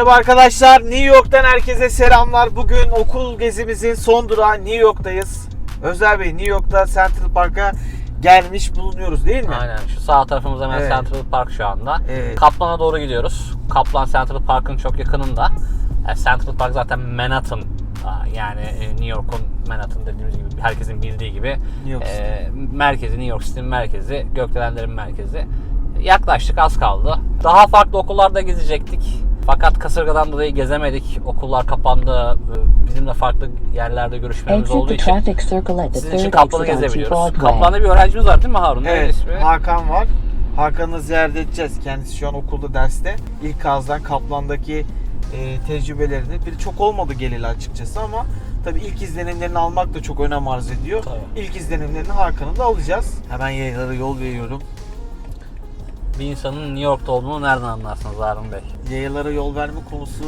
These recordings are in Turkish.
Merhaba arkadaşlar. New York'tan herkese selamlar. Bugün okul gezimizin son durağı New York'tayız. Özer Bey New York'ta Central Park'a gelmiş bulunuyoruz değil mi? Aynen şu sağ tarafımız hemen Evet. Central Park şu anda. Evet. Kaplan'a doğru gidiyoruz. Kaplan Central Park'ın çok yakınında. Central Park zaten Manhattan yani e, New York'un Manhattan dediğimiz gibi herkesin bildiği gibi New e, merkezi New York City'nin merkezi, gökdelenlerin merkezi. Yaklaştık az kaldı. Daha farklı okullarda gezecektik. Fakat kasırgadan dolayı gezemedik. Okullar kapandı. E, Bizim de farklı yerlerde görüşmemiz Exit olduğu için sizin için Kaplan'ı gezebiliyoruz. Kaplan'da bir öğrencimiz var değil mi Harun? Neydi Evet, ismi? Hakan var. Hakan'ı ziyaret edeceğiz. Kendisi şu an okulda derste. İlk ağızdan Kaplan'daki e, tecrübelerini bir çok olmadı geleli açıkçası ama tabii ilk izlenimlerini almak da çok önem arz ediyor. Tabii. İlk izlenimlerini Hakan'ın da alacağız. Hemen yaylara yol veriyorum. Bir insanın New York'ta olduğunu nereden anlarsınız Harun Bey? Yayalara yol verme konusu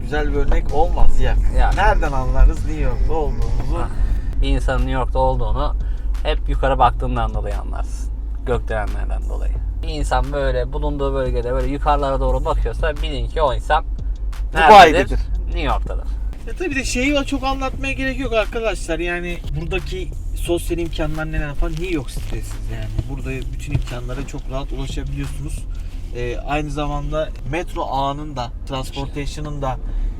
güzel bir örnek olmaz ya. Ya. Nereden anlarız New York'ta olduğumuzu? Bir insanın New York'ta olduğunu hep yukarı baktığından dolayı anlarsın. Gökdelenlerden dolayı. Bir insan böyle bulunduğu bölgede böyle yukarılara doğru bakıyorsa bilin ki o insan Dubai'dedir. nerededir? New York'tadır. Ya tabii de şeyi çok anlatmaya gerek yok arkadaşlar. Yani buradaki sosyal imkanlar neler falan New York City'desiniz yani. Burada bütün imkanlara çok rahat ulaşabiliyorsunuz. Ee, aynı zamanda metro ağının da, transportation'ın da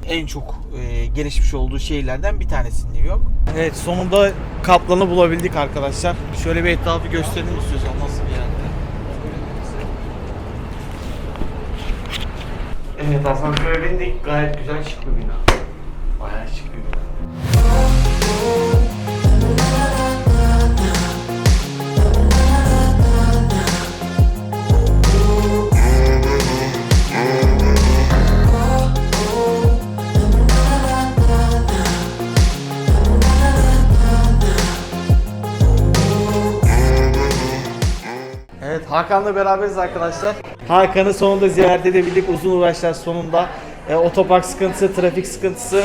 en çok e, gelişmiş olduğu şehirlerden bir tanesi New York. Evet sonunda Kaplan'ı bulabildik arkadaşlar. Şöyle bir etrafı gösterelim istiyorsan nasıl bir yerde. Evet asansöre bindik. Gayet güzel şık bir bina. Bayağı bina. Evet Hakan'la beraberiz arkadaşlar. Hakan'ı sonunda ziyaret edebildik uzun uğraşlar sonunda. E, otopark sıkıntısı, trafik sıkıntısı,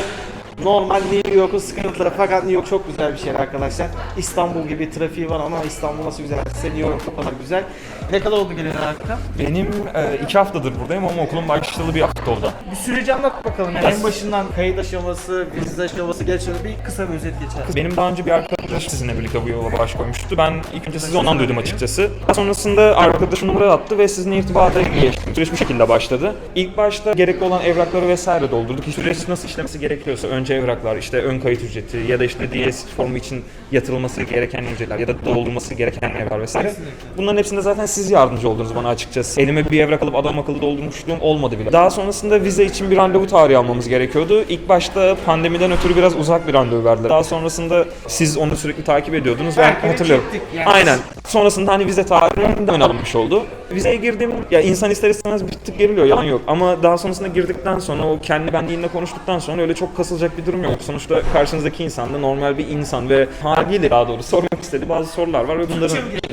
normal New York'un sıkıntıları fakat New York çok güzel bir şehir arkadaşlar. İstanbul gibi trafiği var ama İstanbul nasıl güzelse New York o kadar güzel. Ne kadar oldu geleli Hakan? Benim e, iki haftadır buradayım ama okulun başlayalı bir hafta oldu. Bir süreci anlat bakalım. Yani en başından kayıt aşaması, vize aşaması geç bir kısa bir özet geçer. Benim daha önce bir arkadaş sizinle birlikte bu yola baş koymuştu. Ben ilk önce sizi ondan duydum açıkçası. Daha sonrasında arkadaşım numara attı ve sizinle irtibata geçtim. Süreç bu şekilde başladı. İlk başta gerekli olan evrakları vesaire doldurduk. Süreç nasıl işlemesi gerekiyorsa önce evraklar, işte ön kayıt ücreti ya da işte DS formu için yatırılması gereken ücretler ya da doldurulması gereken evraklar vesaire. Bunların hepsinde zaten siz yardımcı oldunuz bana açıkçası. Elime bir evrak alıp adam akıllı doldurmuşluğum olmadı bile. Daha sonrasında vize için bir randevu tarihi almamız gerekiyordu. İlk başta pandemiden ötürü biraz uzak bir randevu verdiler. Daha sonrasında siz onu sürekli takip ediyordunuz. Ben de hatırlıyorum. yani. Aynen. Sonrasında hani vize tarihi de alınmış oldu. Vizeye girdim. Ya insan ister istemez bir tık geriliyor. Yalan yok. Ama daha sonrasında girdikten sonra o kendi benliğinle konuştuktan sonra öyle çok kasılacak bir durum yok. Sonuçta karşınızdaki insan da normal bir insan ve haliyle daha doğru sormak istediği bazı sorular var ve bunların... Gerisi görüşmek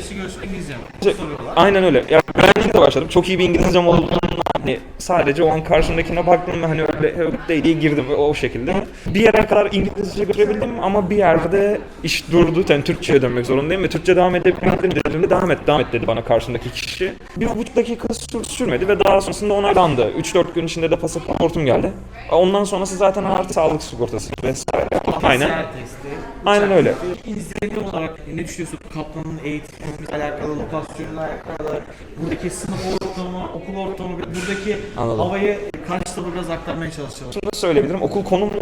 İngilizce mi? Soruyorlar. Aynen öyle. Ya ben de başladım. Çok iyi bir İngilizcem olduğunu hani sadece o an karşımdakine baktım ve hani öyle öyle diye girdim o şekilde. Bir yere kadar İngilizce götürebildim ama bir yerde iş durdu. Yani Türkçe'ye dönmek zorundayım ve Türkçe devam edebilirim dedim. Devam et, devam et dedi bana karşımdaki kişi. Bir buçuk dakika sür- sürmedi ve daha sonrasında onaylandı. 3-4 gün içinde de pasaportum geldi. Ondan sonrası zaten artı sağlık sigortası vesaire. Aynen. Aynen öyle. İzlenim olarak ne düşünüyorsun? Kaplanın eğitimle alakalı, lokasyonla alakalı, buradaki sınıf ortamı, okul ortamı, buradaki Anladım. havayı karşıda biraz aktarmaya çalışalım. Şunu da söyleyebilirim. Okul konumla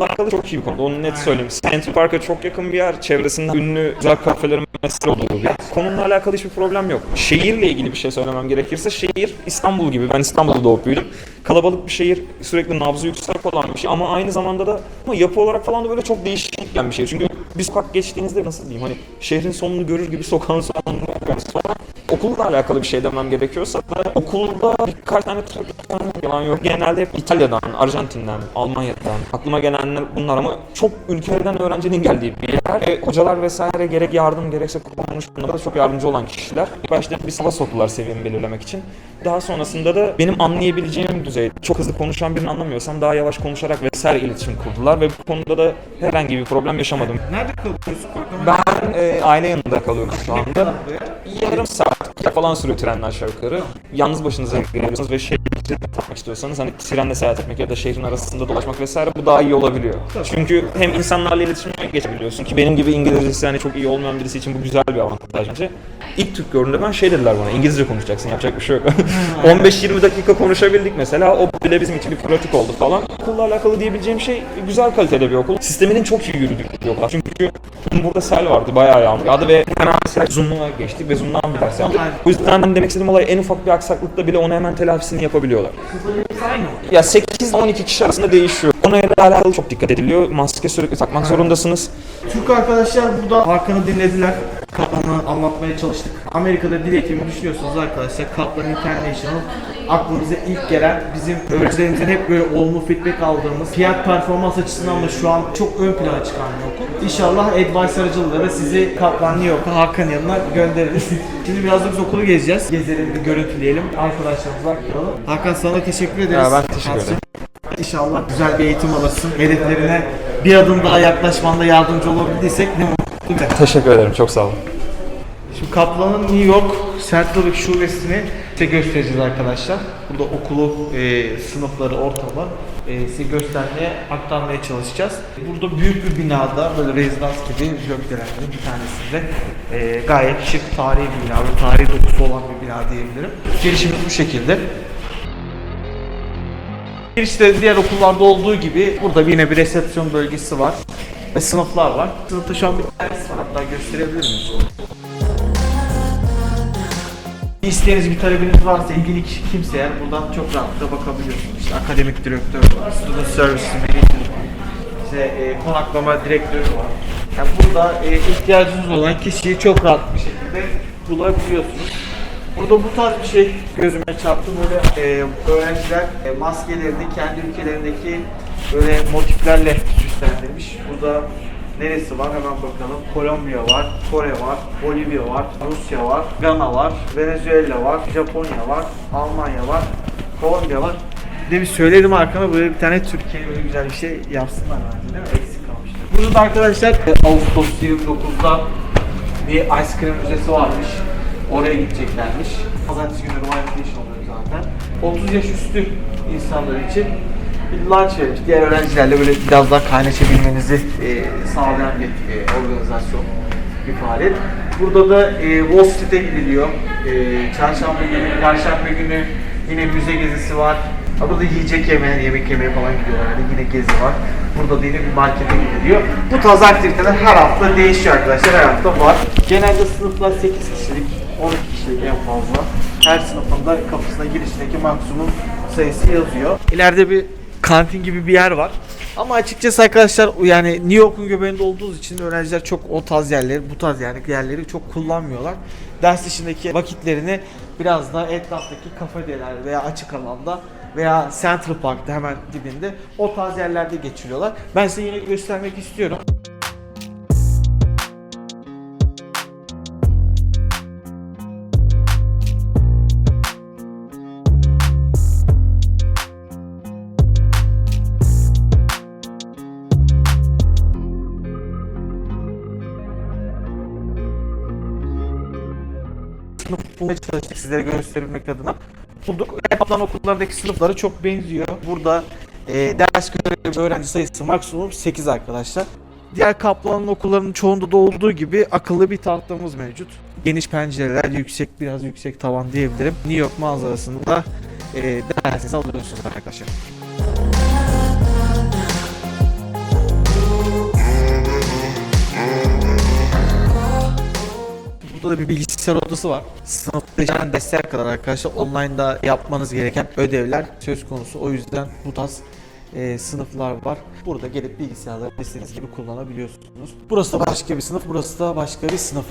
alakalı çok iyi bir konu. Onu net söyleyeyim. Central Park'a çok yakın bir yer. Çevresinde ünlü güzel kafelerin mesela olduğu bir yer. Konumla alakalı hiçbir problem yok. Şehirle ilgili bir şey söylemem gerekirse şehir İstanbul gibi. Ben İstanbul'da doğup büyüdüm. Kalabalık bir şehir, sürekli nabzı yüksek olan bir şey ama aynı zamanda da ama yapı olarak falan da böyle çok değişik bir şey. Çünkü bir sokak geçtiğinizde nasıl diyeyim hani şehrin sonunu görür gibi sokağın sonunu falan. Okulla alakalı bir şey demem gerekiyorsa da okulda birkaç tane falan yalan yok. Genelde hep İtalya'dan, Arjantin'den, Almanya'dan aklıma gelenler bunlar ama çok ülkelerden öğrencinin geldiği bir yer. E, hocalar vesaire gerek yardım gerekse konuşmalara da çok yardımcı olan kişiler. İlk başta bir sava soktular seviyemi belirlemek için. Daha sonrasında da benim anlayabileceğim düzeyde çok hızlı konuşan birini anlamıyorsam daha yavaş konuşarak vesaire iletişim kurdular ve bu konuda da herhangi bir problem yaşamadım. Nerede kalıyorsun? Ben e, aile yanında kalıyorum şu anda. Yarım saat falan sürüyor trenler aşağı yukarı. Yalnız başınıza geliyorsunuz ve şey tren takmak istiyorsanız hani trenle seyahat etmek ya da şehrin arasında dolaşmak vesaire bu daha iyi olabiliyor. Çünkü hem insanlarla iletişime geçebiliyorsun ki benim gibi İngilizcesi hani çok iyi olmayan birisi için bu güzel bir avantaj bence. İlk Türk gördüğümde ben şey dediler bana İngilizce konuşacaksın yapacak bir şey yok. 15-20 dakika konuşabildik mesela o bile bizim için bir pratik oldu falan. Okulla alakalı diyebileceğim şey güzel kalitede bir okul. Sisteminin çok iyi yürüdüğü bir okul. Çünkü burada sel vardı bayağı yağmur yağdı ve hemen mesela Zoom'a geçtik ve Zoom'dan bir ders yaptık. O yüzden demek istediğim olay en ufak bir aksaklıkta bile onu hemen telafisini yapabiliyorlar. Ya 8-12 kişi arasında değişiyor. Ona alakalı çok dikkat ediliyor. Maske sürekli takmak zorundasınız. Türk arkadaşlar burada Hakan'ı dinlediler. Kaplan'ı anlatmaya çalıştık. Amerika'da dil eğitimi düşünüyorsunuz arkadaşlar. Kaplan International aklımıza ilk gelen bizim öğrencilerimizin hep böyle olumlu feedback aldığımız fiyat performans açısından da şu an çok ön plana çıkan bir okul. İnşallah advice aracılığıyla da sizi Kaplan New York'a Hakan yanına göndeririz. Şimdi biraz da biz okulu gezeceğiz. Gezelim bir görüntüleyelim. Arkadaşlarımızla aktaralım. Hakan sana teşekkür ederiz. Ya ben teşekkür ederim. İnşallah güzel bir eğitim alırsın. Hedeflerine bir adım daha yaklaşmanda yardımcı olabildiysek ne mutlu. Teşekkür ederim. Çok sağ olun. Şimdi Kaplan'ın New York Central şubesini size göstereceğiz arkadaşlar. Burada okulu, e, sınıfları, ortamı e, size göstermeye, aktarmaya çalışacağız. Burada büyük bir binada, böyle rezidans gibi gökdelenlerin bir tanesinde e, gayet şık, tarihi bir bina, tarihi dokusu olan bir bina diyebilirim. Girişimiz bu şekilde. Girişte diğer okullarda olduğu gibi burada yine bir resepsiyon bölgesi var ve sınıflar var. Sınıfta şu an bir ders var hatta gösterebilir miyiz? İsteğiniz, bir talebiniz varsa ilgili kişi kimse eğer buradan çok rahatlıkla bakabiliyorsunuz. İşte akademik direktör var, student service manager, işte e, konaklama direktörü var. Yani burada e, ihtiyacınız olan kişiyi çok rahat bir şekilde bulabiliyorsunuz. Burada bu tarz bir şey gözüme çarptı. Böyle e, öğrenciler e, maskelerini kendi ülkelerindeki böyle motiflerle süslendirmiş. Burada neresi var hemen bakalım. Kolombiya var, Kore var, Bolivya var, Rusya var, Gana var, Venezuela var, Japonya var, Almanya var, Kolombiya var. Bir de bir söyledim arkana böyle bir tane Türkiye böyle güzel bir şey yapsınlar bence değil mi? Eksik kalmıştı. Burada da arkadaşlar e, Ağustos 29'da bir ice cream müzesi varmış. Oraya gideceklermiş. Pazartesi günü orientation oluyor zaten. 30 yaş üstü insanlar için bir lunch vermiş. Diğer öğrencilerle böyle biraz daha kaynaşabilmenizi e, sağlayan bir e, organizasyon, bir faaliyet. Burada da e, Wall Street'e gidiliyor. E, çarşamba günü, perşembe günü yine müze gezisi var. Ha, Burada yiyecek yeme, yemek yemeye falan gidiyorlar. Yani yine gezi var. Burada da yine bir markete gidiliyor. Bu tarz aktiviteler her hafta değişiyor arkadaşlar. Her hafta var. Genelde sınıflar 8 kişilik, 12 kişilik en fazla. Her sınıfında kapısına girişindeki maksimum sayısı yazıyor. İleride bir kantin gibi bir yer var. Ama açıkçası arkadaşlar yani New York'un göbeğinde olduğunuz için öğrenciler çok o tarz yerleri, bu tarz yani yerleri çok kullanmıyorlar. Ders dışındaki vakitlerini biraz daha etraftaki kafedeler veya açık alanda veya Central Park'ta hemen dibinde o tarz yerlerde geçiriyorlar. Ben size yine göstermek istiyorum. Sınıf bulmaya çalıştık sizlere göstermek adına. Bulduk. Kaplan okullarındaki sınıflara çok benziyor. Burada e, ders görevi öğrenci sayısı maksimum 8 arkadaşlar. Diğer Kaplan'ın okullarının çoğunda da olduğu gibi akıllı bir tahtamız mevcut. Geniş pencereler, yüksek biraz yüksek tavan diyebilirim. New York manzarasında e, dersinizi alıyorsunuz arkadaşlar. Burada da bir bilgisayar odası var. Sınıfta dersler kadar arkadaşlar online'da yapmanız gereken ödevler söz konusu. O yüzden bu tarz e, sınıflar var. Burada gelip bilgisayarları istediğiniz gibi kullanabiliyorsunuz. Burası da başka bir sınıf, burası da başka bir sınıf.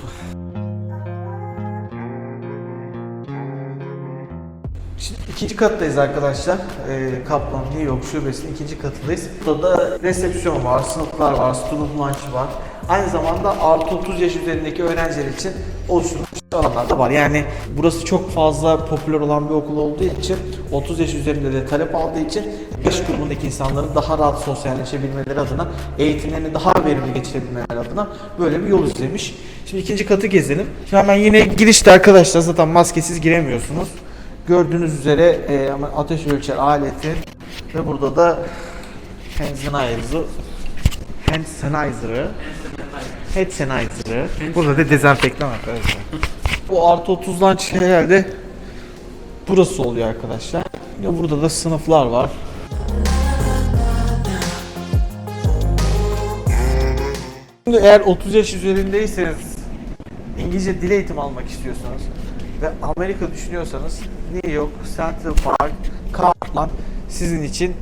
Şimdi ikinci kattayız arkadaşlar. Ee, Kaplan New York şubesinin ikinci katındayız. Burada da resepsiyon var, sınıflar var, student lunch var. Aynı zamanda artı 30 yaş üzerindeki öğrenciler için oluşturulmuş alanlar da var. Yani burası çok fazla popüler olan bir okul olduğu için 30 yaş üzerinde de talep aldığı için yaş grubundaki insanların daha rahat sosyalleşebilmeleri adına, eğitimlerini daha verimli geçirebilmeleri adına böyle bir yol izlemiş. Şimdi ikinci katı gezelim. Şimdi hemen yine girişte arkadaşlar zaten maskesiz giremiyorsunuz. Gördüğünüz üzere e, ateş ölçer aleti ve burada da hand sanitizer'ı hand sanitizer'ı hand sanitizer'ı burada da dezenfektan arkadaşlar. Bu artı 30'dan çıkan herhalde burası oluyor arkadaşlar. Ya burada da sınıflar var. Şimdi eğer 30 yaş üzerindeyseniz İngilizce dil eğitimi almak istiyorsanız ve Amerika düşünüyorsanız New York, Central Park, Cartland sizin için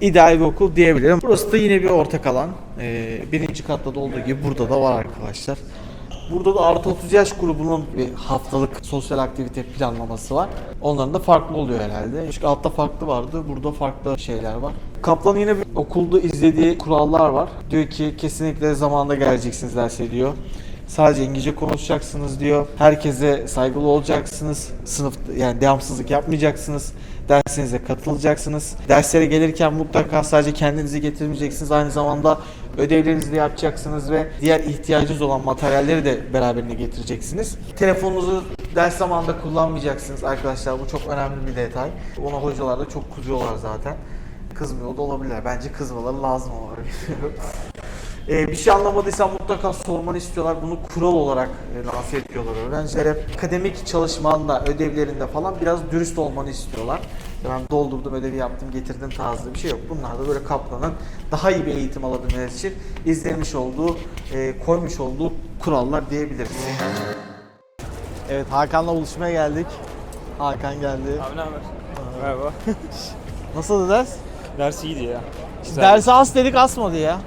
ideal bir okul diyebilirim. Burası da yine bir ortak alan. Ee, birinci katta da olduğu gibi burada da var arkadaşlar. Burada da artı 30 yaş grubunun bir haftalık sosyal aktivite planlaması var. Onların da farklı oluyor herhalde. Çünkü altta farklı vardı, burada farklı şeyler var. Kaplan yine bir okulda izlediği kurallar var. Diyor ki kesinlikle zamanında geleceksiniz derse diyor. Sadece İngilizce konuşacaksınız diyor. Herkese saygılı olacaksınız. Sınıf yani devamsızlık yapmayacaksınız. Dersinize katılacaksınız. Derslere gelirken mutlaka sadece kendinizi getirmeyeceksiniz. Aynı zamanda ödevlerinizi de yapacaksınız ve diğer ihtiyacınız olan materyalleri de beraberinde getireceksiniz. Telefonunuzu ders zamanında kullanmayacaksınız arkadaşlar. Bu çok önemli bir detay. Ona hocalar da çok kızıyorlar zaten. Kızmıyor da olabilirler. Bence kızmaları lazım düşünüyorum. Ee, bir şey anlamadıysan mutlaka sormanı istiyorlar. Bunu kural olarak e, lanse ediyorlar öğrencilere. Akademik çalışmanda, ödevlerinde falan biraz dürüst olmanı istiyorlar. Ben doldurdum, ödevi yaptım, getirdim tarzı bir şey yok. Bunlar da böyle Kaplan'ın daha iyi bir eğitim alabilmeleri için izlemiş olduğu, e, koymuş olduğu kurallar diyebiliriz. Evet, Hakan'la buluşmaya geldik. Hakan geldi. Abi ne haber? Merhaba. Nasıldı ders? Ders iyiydi ya. Güzel. Dersi as dedik asmadı ya.